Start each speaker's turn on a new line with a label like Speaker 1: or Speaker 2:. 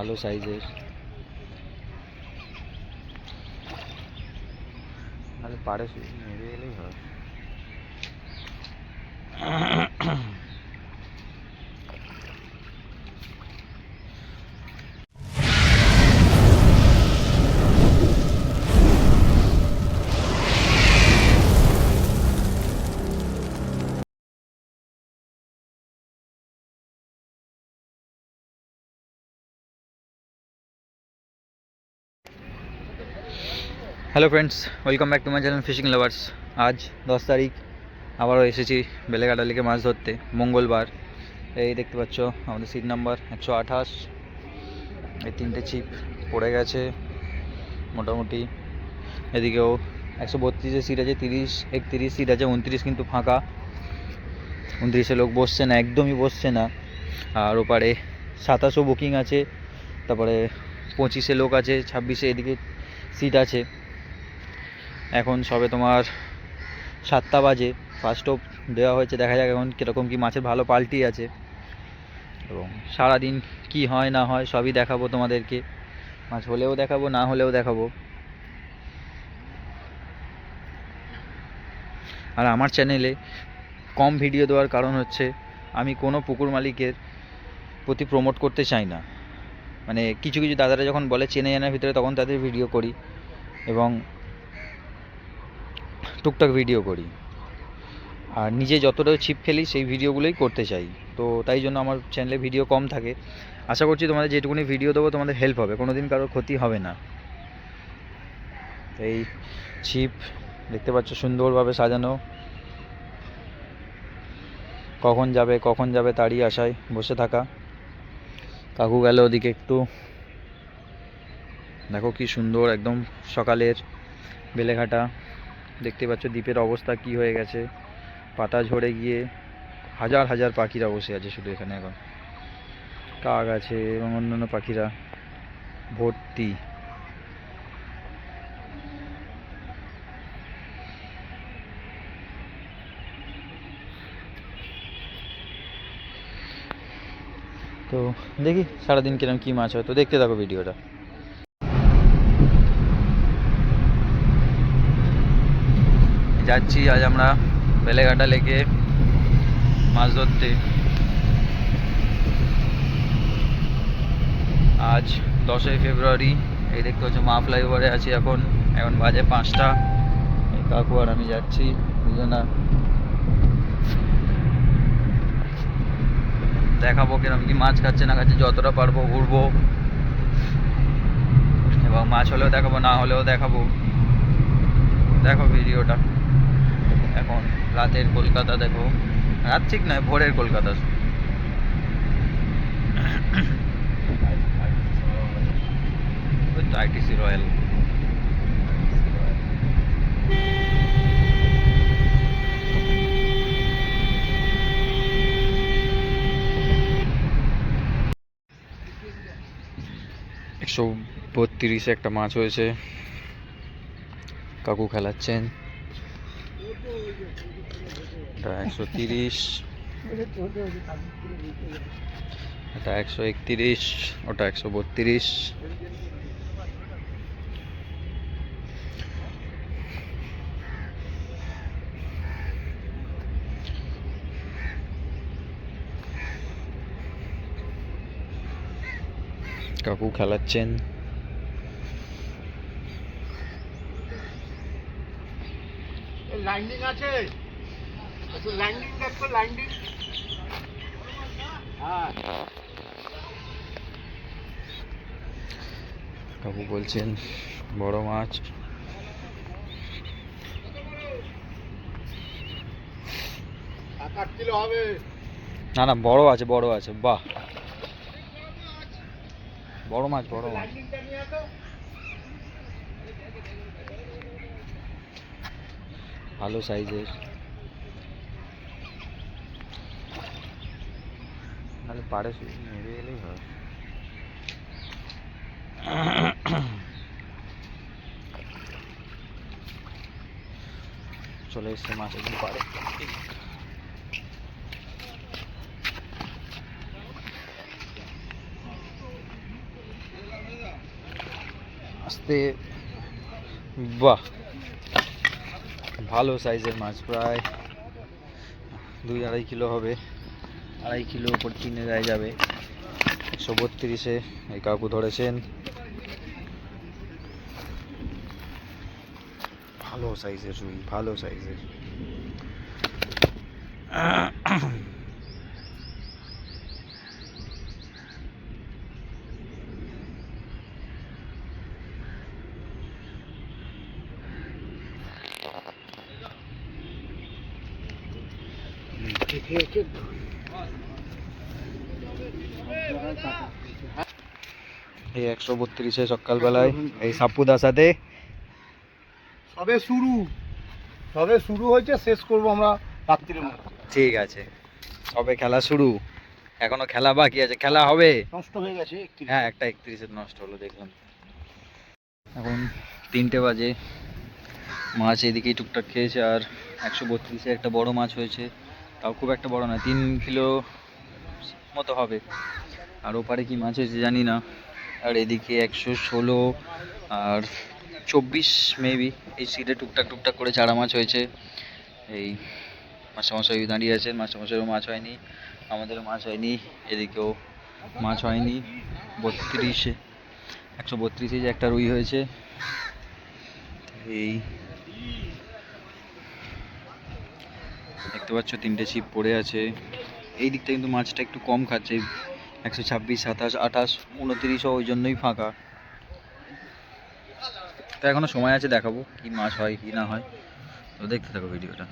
Speaker 1: ভালো সাইজের। তাহলে পাড়ে নেমে এলেই হয় hello friends welcome back to my channel fishing lovers আজ দশ তারিখ, আবারও এসেছি বেলেঘাটা লেকে মাছ ধরতে, মঙ্গলবার। এই দেখতে পাচ্ছ, আমাদের সিট নাম্বার একশো আঠাশ। এই তিনটে চিপ পড়ে গেছে, মোটামুটি। এদিকেও একশো বত্রিশে সিট আছে, তিরিশ, একত্রিশ সিট আছে, উনত্রিশ কিন্তু ফাঁকা। উনত্রিশে লোক বসছে না, একদমই বসছে না। আর ওপারে সাতাশও বুকিং আছে, তারপরে পঁচিশে লোক আছে, ছাব্বিশে এদিকে সিট আছে। এখন সবে তোমার সাতটা বাজে। ফার্স্ট অফ দেওয়া হয়েছে, দেখা যাক এখন কীরকম কি মাছের ভালো পাল্টি আছে। এবং সারাদিন কি হয় না হয় সবই দেখাবো তোমাদেরকে। মাছ হলেও দেখাবো, না হলেও দেখাবো। আর আমার চ্যানেলে কম ভিডিও দেওয়ার কারণ হচ্ছে, আমি কোনো পুকুর মালিকের প্রতি প্রমোট করতে চাই না। মানে কিছু কিছু দাদারা যখন বলে, চেনে জানার ভিতরে, তখন তাদের ভিডিও করি। এবং টুকটাক ভিডিও করি। আর নিজে যতটা ছিপ ফেলি, সেই ভিডিওগুলোই করতে চাই। তো তাই জন্য আমার চ্যানেলে ভিডিও কম থাকে। আশা করছি তোমাদের যেটুকুনি ভিডিও দেবো, তোমাদের হেল্প হবে। কোনো দিন কারোর ক্ষতি হবে না। এই ছিপ দেখতে পাচ্ছ, সুন্দরভাবে সাজানো। কখন যাবে কখন যাবে তারই আশায় বসে থাকা। কাকু গেল ওদিকে একটু। দেখো কি সুন্দর, একদম সকালের বেলেঘাটা। দেখতে পাচ্ছ দ্বীপের অবস্থা কি হয়ে গেছে। পাতা ঝরে গিয়ে হাজার হাজার পাখিরা বসে আছে শুধু এখানে এখন। কাক আছে এবং অন্যান্য পাখিরা ভর্তি। তো দেখি সারাদিন কিরম কি মাছ হয়। তো দেখতে থাকো ভিডিওটা। যাচ্ছি, আজ আমরা বেলেঘাটা লেকে মাছ ধরতে। আজ দশই ফেব্রুয়ারি, এই দেখতে হচ্ছে মা ফ্লাইওভারে আছি এখন এখন বাজে পাঁচটা। এই কাকু আর আমি যাচ্ছি, দুজনা। দেখাবো কিরম কি মাছ খাচ্ছে, না খাচ্ছে, যতটা পারব ঘুরবো। এবং মাছ হলেও দেখাবো, না হলেও দেখাবো। দেখো ভিডিওটা। এখন রাতের কলকাতা দেখো। রাত ঠিক নয়, ভোরের কলকাতা। ওই তো আইটিসি রয়্যাল একশো বত্রিশে একটা মাছ হয়েছে। কাকু খেলাচ্ছেন। এটা একশো তিরিশ। এটা একশো একত্রিশ ওটা একশো বত্রিশ। কাকু খেলাচ্ছেন?
Speaker 2: লাইন্ডিং আছে। দেখো
Speaker 1: কাকু বলছেন বড় মাছ। না না বড় আছে বড় আছে বাহ। বড় মাছ বড় মাছ। ভালো সাইজের তাহলে পাড়ে শুধু নেমে এলেই হয় চলে এসছে মাছ একদম পাড়ে আস্তে বাহ ভালো সাইজের মাছ, প্রায় দুই আড়াই কিলো হবে। আড়াই কিলো উপর কিনে দেয় যাবে। একশো বত্রিশে এই কাকু ধরেছেন। ভালো সাইজের রুই ভালো সাইজের। এই একশো বত্রিশে সকালবেলায় এই সাপুদার সাথে
Speaker 2: সবে শুরু। সবে শুরু হয়েছে শেষ করব আমরা রাত্রির মধ্যে।
Speaker 1: ঠিক আছে। সবে খেলা শুরু। এখনও খেলা বাকি আছে। খেলা হবে?
Speaker 2: নষ্ট হয়ে গেছে
Speaker 1: হ্যাঁ একটা একত্রিশের নষ্ট হলো দেখলাম। এখন তিনটে বাজে। মাছ এদিকেই টুকটাক খেয়েছে আর একশো বত্রিশে একটা বড় মাছ হয়েছে। তাও খুব একটা বড় না তিন কিলো মতো হবে। আর ওপারে কি মাছ হয়েছে জানি না। আর এদিকে একশো ষোলো আর চব্বিশ মেবি এই সিটে টুকটাক টুকটাক করে চারা মাছ হয়েছে। এই মাস্টারমশাই দাঁড়িয়ে আছেন, মাস্টারমশাইও মাছ হয়নি, আমাদেরও মাছ হয়নি, এদিকেও মাছ হয়নি। বত্রিশে, একশো বত্রিশে যে একটা রুই হয়েছে। এই দেখতে পাচ্ছ তিনটে ছিপ পড়ে আছে। এই দিকটা কিন্তু মাছটা একটু কম খাচ্ছে। একশো ছাব্বিশ, সাতাশ, আঠাশ উনত্রিশও ওই জন্যই ফাঁকা। তো এখনও সময় আছে দেখাবো কি মাছ হয়, কি না হয়। তো দেখতে থাকো ভিডিওটা।